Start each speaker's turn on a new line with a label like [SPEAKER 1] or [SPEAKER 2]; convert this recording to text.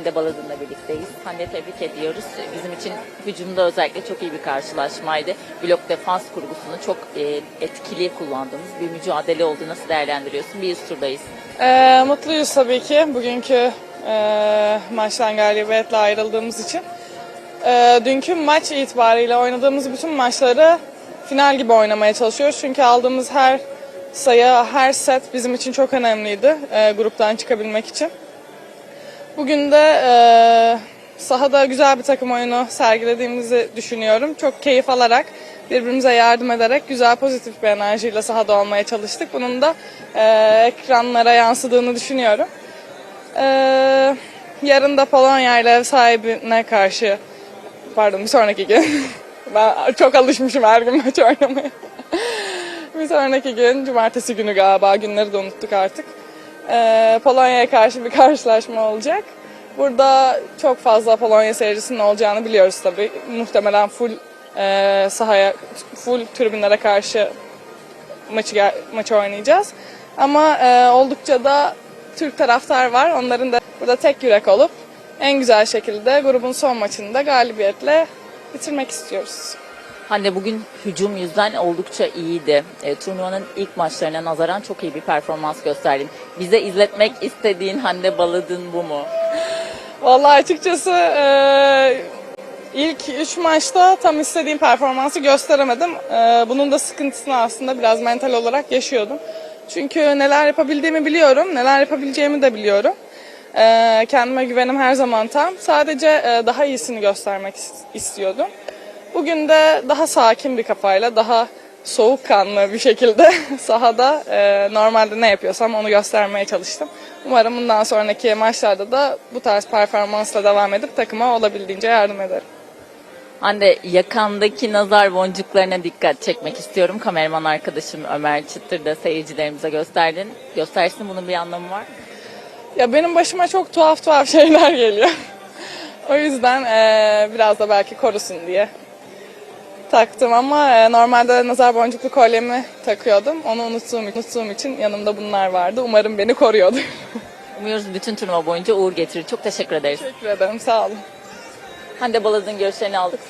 [SPEAKER 1] Hande Baladın'la birlikteyiz. Hande tebrik ediyoruz. Bizim için hücumda özellikle çok iyi bir karşılaşmaydı. Blok defans kurgusunu çok e, etkili kullandığımız bir mücadele oldu. Nasıl değerlendiriyorsun? Bir üst turdayız.
[SPEAKER 2] Ee, mutluyuz tabii ki bugünkü e, maçtan galibiyetle ayrıldığımız için. Ee, dünkü maç itibariyle oynadığımız bütün maçları final gibi oynamaya çalışıyoruz. Çünkü aldığımız her sayı, her set bizim için çok önemliydi e, gruptan çıkabilmek için. Bugün de e, sahada güzel bir takım oyunu sergilediğimizi düşünüyorum. Çok keyif alarak, birbirimize yardım ederek güzel pozitif bir enerjiyle sahada olmaya çalıştık. Bunun da e, ekranlara yansıdığını düşünüyorum. E, yarın da Polonya ile ev sahibine karşı, pardon bir sonraki gün. ben çok alışmışım her gün maç oynamaya. bir sonraki gün, cumartesi günü galiba, günleri de unuttuk artık. Ee, Polonya'ya karşı bir karşılaşma olacak. Burada çok fazla Polonya seyircisinin olacağını biliyoruz tabii. Muhtemelen full e, sahaya, full tribünlere karşı maçı maçı oynayacağız. Ama e, oldukça da Türk taraftar var. Onların da burada tek yürek olup en güzel şekilde grubun son maçını da galibiyetle bitirmek istiyoruz.
[SPEAKER 1] Hande bugün hücum yüzden oldukça iyiydi. E, turnuvanın ilk maçlarına nazaran çok iyi bir performans gösterdin. Bize izletmek istediğin Hande Baladın bu mu?
[SPEAKER 2] Vallahi açıkçası e, ilk üç maçta tam istediğim performansı gösteremedim. E, bunun da sıkıntısını aslında biraz mental olarak yaşıyordum. Çünkü neler yapabildiğimi biliyorum, neler yapabileceğimi de biliyorum. E, kendime güvenim her zaman tam. Sadece e, daha iyisini göstermek is- istiyordum. Bugün de daha sakin bir kafayla, daha soğukkanlı bir şekilde sahada e, normalde ne yapıyorsam onu göstermeye çalıştım. Umarım bundan sonraki maçlarda da bu tarz performansla devam edip takıma olabildiğince yardım ederim.
[SPEAKER 1] Hande yakandaki nazar boncuklarına dikkat çekmek istiyorum. Kameraman arkadaşım Ömer Çıtır da seyircilerimize gösterdin. Göstersin bunun bir anlamı var.
[SPEAKER 2] Ya benim başıma çok tuhaf tuhaf şeyler geliyor. o yüzden e, biraz da belki korusun diye taktım ama e, normalde nazar boncuklu kolyemi takıyordum. Onu unuttuğum, unuttuğum için yanımda bunlar vardı. Umarım beni koruyordu.
[SPEAKER 1] Umuyoruz bütün turnuva boyunca uğur getirir. Çok teşekkür ederiz.
[SPEAKER 2] Teşekkür ederim. Sağ olun.
[SPEAKER 1] Hande Baladın görüşlerini aldık.